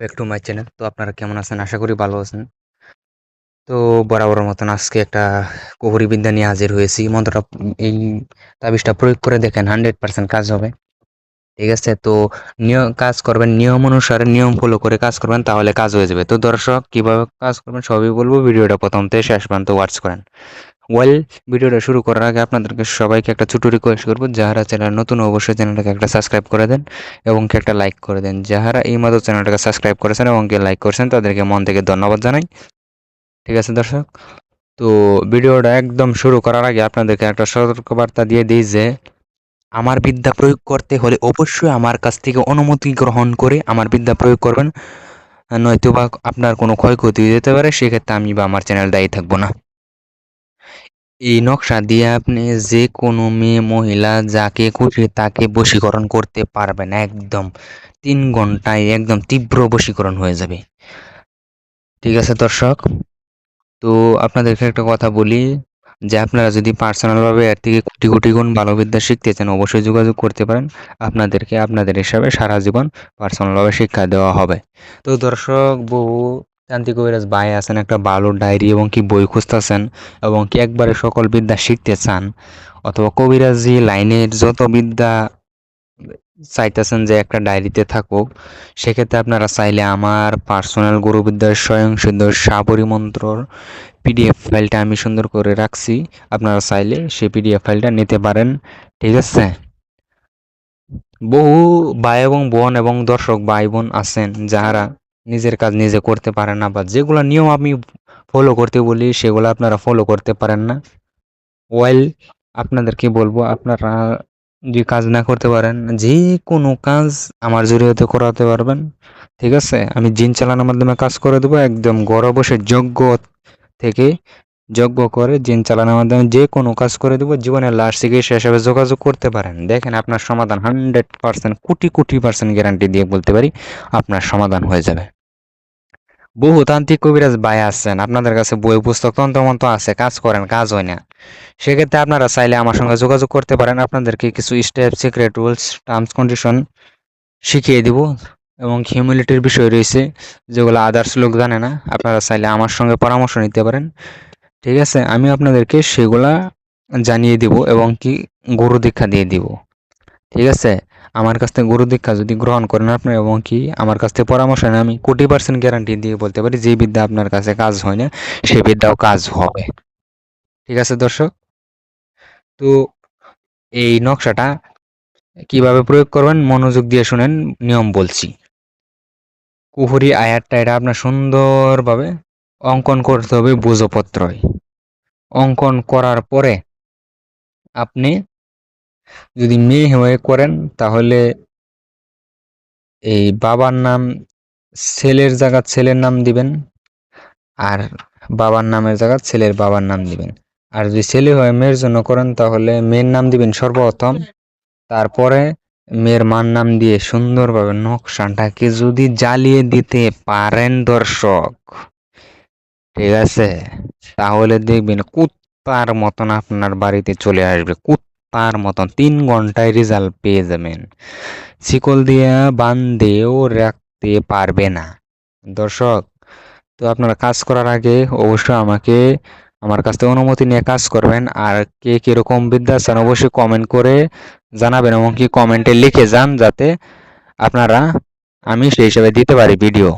Back to my channel তো আপনারা কেমন আছেন? আশা করি ভালো আছেন। তো বরাবর মতন আজকে একটা কুহুরি বিদ্যা নিয়ে হাজির হয়েছি। মন্ত্রটা এই তাবিজটা প্রয়োগ করে দেখেন, হান্ড্রেড পার্সেন্ট কাজ হবে। ঠিক আছে? তো নিয়ম কাজ করবেন নিয়ম অনুসারে, নিয়ম ফলো করে কাজ করবেন, তাহলে কাজ হয়ে যাবে। তো দর্শক, কীভাবে কাজ করবেন সবই বলব। ভিডিওটা প্রথম থেকে শেষ পর্যন্ত ওয়াচ করেন। ওয়েল ভিডিওটা শুরু করার আগে আপনাদেরকে সবাইকে একটা ছোটো রিকোয়েস্ট করব। যারা চ্যানেল নতুন, অবশ্যই চ্যানেলটাকে একটা সাবস্ক্রাইব করে দেন এবং একটা লাইক করে দেন। যারা এই মাত্র চ্যানেলটাকে সাবস্ক্রাইব করেছেন এবং কি লাইক করেছেন, তাদেরকে মন থেকে ধন্যবাদ জানাই। ঠিক আছে, দর্শক? তো ভিডিওটা একদম শুরু করার আগে আপনাদেরকে একটা সতর্কবার্তা দিয়ে দিই যে, আমার বিদ্যা প্রয়োগ করতে হলে অবশ্যই আমার কাছ থেকে অনুমতি গ্রহণ করে আমার বিদ্যা প্রয়োগ করবেন। নয়তো বা আপনার কোনো ক্ষয়ক্ষতি হয়ে যেতে পারে, সেক্ষেত্রে আমি বা আমার চ্যানেল দায়ী থাকব না। এই নকশা দিয়ে আপনি যে কোনো মেয়ে, মহিলা যাকে খুশি তাকে বশীকরণ করতে পারবেন একদম। তিন ঘন্টায় একদম তীব্র বশীকরণ হয়ে যাবে। ঠিক আছে দর্শক? তো আপনাদেরকে একটা কথা বলি, যে আপনারা যদি পার্সোনালভাবে এর থেকে কোটি কোটি গুণ ভালো বিদ্যা শিখতে চান, অবশ্যই যোগাযোগ করতে পারেন। আপনাদেরকে আপনাদের হিসাবে সারা জীবন পার্সোনালভাবে শিক্ষা দেওয়া হবে। তো দর্শক বহু তান্ত্রিক কবিরাজ ভাই আছেন একটা ভালো ডায়েরি এবং কি বই খুঁজতেছেন এবং কি একবারে সকল বিদ্যা শিখতে চান? অথবা কবিরাজি লাইনের যত বিদ্যা চাইতেছেন যে একটা ডায়েরিতে থাকুক, সেক্ষেত্রে আপনারা চাইলে আমার পার্সোনাল গুরুবিদ্যার স্বয়ং সিদ্ধ সাবরী মন্ত্রর পিডিএফ ফাইলটা আমি সুন্দর করে রাখছি। আপনারা চাইলে সেই পিডিএফ ফাইলটা নিতে পারেন, ঠিক আছে? বহু ভাই এবং বোন এবং দর্শক ভাই বোন আছেন যারা নিজের কাজ নিজে করতে পারেন না বা যেগুলো নিয়ম আমি ফলো করতে বলি, সেগুলো আপনারা ফলো করতে পারেন না। ওয়েল আপনাদেরকে বলব, আপনারা যে কাজ না করতে পারেন, যে কোনো কাজ আমার জড়িয়েতে করাতে পারবেন। ঠিক আছে? আমি জিন চালানোর মাধ্যমে কাজ করে দেবো, একদম ঘরে বসে যোগ্য থেকে যজ্ঞ করে জিন চালানোর মাধ্যমে যে কোনো কাজ করে দেবো, জীবনের লাস্ট চিকিৎসা হিসাবে যোগাযোগ করতে পারেন। দেখেন আপনার সমাধান hundred percent crore crore percent guarantee দিয়ে বলতে পারি, আপনার সমাধান হয়ে যাবে। বহু তান্ত্রিক কবিরাজ ভাই আছেন, আপনাদের কাছে বই, পুস্তক, তন্ত্রমন্ত্র আছে, কাজ করেন, কাজ হয় না। সেক্ষেত্রে আপনারা চাইলে আমার সঙ্গে যোগাযোগ করতে পারেন, আপনাদেরকে কিছু step secret rules terms condition শিখিয়ে দিব এবং হিউমিলিটির বিষয় রয়েছে, যেগুলো আদার্স লোক জানে না, আপনারা চাইলে আমার সঙ্গে পরামর্শ নিতে পারেন। ঠিক আছে, আমি আপনাদেরকে সেগুলা জানিয়ে দিব এবং কি গুরু দীক্ষা দিয়ে দিব। ঠিক আছে? আমার কাছ থেকে গুরু দীক্ষা যদি গ্রহণ করেন আপনি এবং কি আমার কাছ থেকে পরামর্শ নেন, আমি কোটি পার্সেন্ট গ্যারান্টি দিয়ে বলতে পারি যে বিদ্যা আপনার কাছে কাজ হয় না সেই বিদ্যাও কাজ হবে। ঠিক আছে দর্শক? তো এই নকশাটা কীভাবে প্রয়োগ করবেন মনোযোগ দিয়ে শুনেন, নিয়ম বলছি। কুহুরি আয়ারটা এটা আপনার সুন্দরভাবে অঙ্কন করতে হবে বুঝোপত্রয়। অঙ্কন করার পরে আপনি যদি মেয়ে হয়ে করেন, তাহলে এই বাবার নাম, ছেলের জায়গা ছেলের নাম দিবেন আর বাবার নামের জায়গা ছেলের বাবার নাম দিবেন। আর যদি ছেলে হয়ে মেয়ের জন্য করেন, তাহলে মেয়ের নাম দিবেন সর্বপ্রথম। তারপরে মেয়ের মার নাম দিয়ে সুন্দরভাবে নকশাটাকে যদি জ্বালিয়ে দিতে পারেন দর্শক? ঠিক আছে? তাহলে দেখবেন কুত্তার মতন আপনার বাড়িতে চলে আসবে কুত্তার মতন তিন ঘন্টায় রেজাল্ট পেয়ে যাবেন। শিকল দিয়ে বান্ধেও রাখতে পারবে না। দর্শক, তো আপনারা কাজ করার আগে অবশ্যই আমাকে আমার কাছ থেকে অনুমতি নিয়ে কাজ করবেন। আর কে কীরকম বিদ্যা চান অবশ্যই কমেন্ট করে জানাবেন এবং কি কমেন্টে লিখে যান যাতে আপনারা আমি সেই হিসাবে দিতে পারি ভিডিও